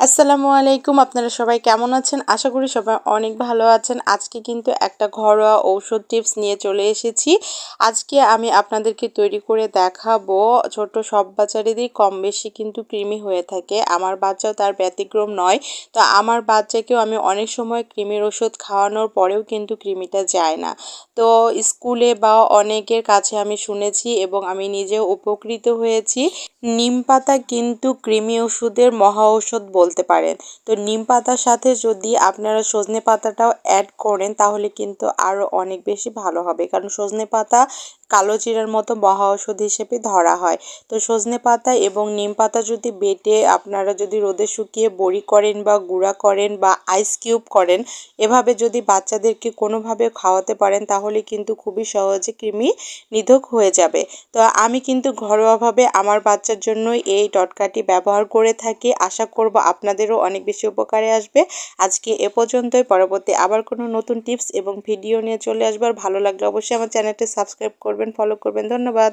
আসসালামু আলাইকুম, আপনারা সবাই কেমন আছেন? আশা করি সবাই অনেক ভালো আছেন। আজকে কিন্তু একটা ঘরোয়া ঔষধ টিপস নিয়ে চলে এসেছি। আজকে আমি আপনাদেরকে তৈরি করে দেখাবো। ছোট সব বাচ্চাদেরই কম বেশি কিন্তু কৃমি হয়ে থাকে। আমার বাচ্চাও তার ব্যতিক্রম নয়। তো আমার বাচ্চাকেও আমি অনেক সময় কৃমির ওষুধ খাওয়ানোর পরেও কিন্তু কৃমিটা যায় না। তো স্কুলে বা অনেকের কাছে আমি শুনেছি এবং আমি নিজেও উপকৃত হয়েছি। নিম পাতা কিন্তু কৃমি ওষুধের মহা ঔষধ বলতে পারেন। তো নিম পাতার সাথে যদি আপনারা সজনে পাতাটাও অ্যাড করেন, তাহলে কিন্তু আরও অনেক বেশি ভালো হবে। কারণ সজনে পাতা কালো জিরার মতো মহা ঔষধ হিসেবে ধরা হয়। তো সজনে পাতা এবং নিম পাতা যদি বেটে আপনারা যদি রোদে শুকিয়ে বড়ি করেন বা গুঁড়া করেন বা আইস কিউব করেন, এভাবে যদি বাচ্চাদেরকে কোনোভাবে খাওয়াতে পারেন, তাহলে কিন্তু খুবই সহজে কৃমি নিধক হয়ে যাবে। তো আমি কিন্তু ঘরোয়াভাবে আমার বাচ্চার জন্য এই টটকাটি ব্যবহার করে থাকি। আশা করব আপনাদেরও অনেক বেশি উপকারে আসবে। আজকে এ পর্যন্তই। পরবর্তী আবার কোনো নতুন টিপস এবং ভিডিও নিয়ে চলে আসবার ভালো লাগলে অবশ্যই আমার চ্যানেলটি সাবস্ক্রাইব করবেন, ফলো করবেন। ধন্যবাদ।